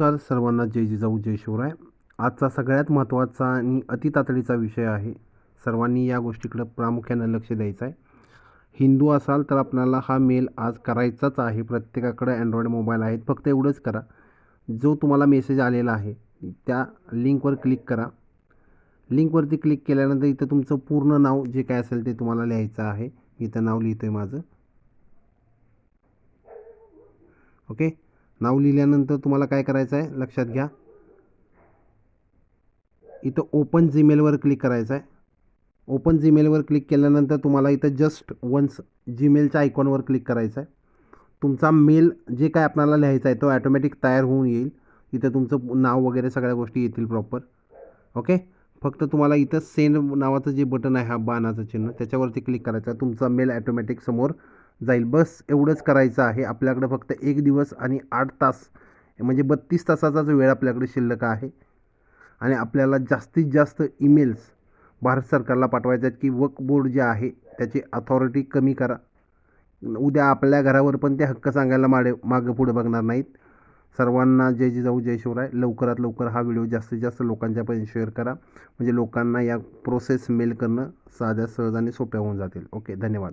नमस्कार सर्वांना जय जिजाऊ जय शिवराय. आजचा सगळ्यात महत्त्वाचा आणि अतितातडीचा विषय आहे. सर्वांनी या गोष्टीकडं प्रामुख्यानं लक्ष द्यायचं आहे. हिंदू असाल तर आपल्याला हा मेल आज करायचाच आहे. प्रत्येकाकडे अँड्रॉईड मोबाईल आहेत. फक्त एवढंच करा. जो तुम्हाला मेसेज आलेला आहे त्या लिंकवर क्लिक करा. लिंकवरती क्लिक केल्यानंतर इथं तुमचं पूर्ण नाव जे काय असेल ते तुम्हाला लिहायचं आहे. इथं नाव लिहितो आहे माझं. ओके नाव लिहिल्यानंतर तुम्हाला काय करायचं आहे लक्षात घ्या. इथं ओपन जीमेलवर क्लिक करायचं आहे ओपन जीमेलवर क्लिक केल्यानंतर तुम्हाला इथं जस्ट वन्स जीमेलच्या आयकॉनवर क्लिक करायचं आहे तुमचा मेल जे काय आपल्याला लिहायचा आहे तो ॲटोमॅटिक तयार होऊन येईल. इथं तुमचं नाव वगैरे सगळ्या गोष्टी येतील प्रॉपर ओके फक्त तुम्हाला इथं सेंड नावाचं जे बटन आहे हा बाणाचं चिन्ह त्याच्यावरती क्लिक करायचं. आहे तुमचा मेल ॲटोमॅटिक समोर जाईल. बस एवढंच करायचं आहे. आपल्याकडं फक्त एक दिवस आणि आठ तास म्हणजे बत्तीस तासाचाच वेळ आपल्याकडे शिल्लक आहे. आणि आपल्याला जास्तीत जास्त ईमेल्स भारत सरकारला पाठवायचे आहेत की वक बोर्ड जे आहे त्याची अथॉरिटी कमी करा. उद्या आपल्या घरावर पण ते हक्क सांगायला माडे मागं पुढे बघणार नाहीत. सर्वांना जय जिजाऊ जय शिवराय. लवकरात लवकर हा व्हिडिओ जास्तीत जास्त लोकांच्यापर्यंत शेअर करा. म्हणजे लोकांना या प्रोसेस मेल करणं साध्या सहज आणि सोप्या होऊन जातील. ओके धन्यवाद.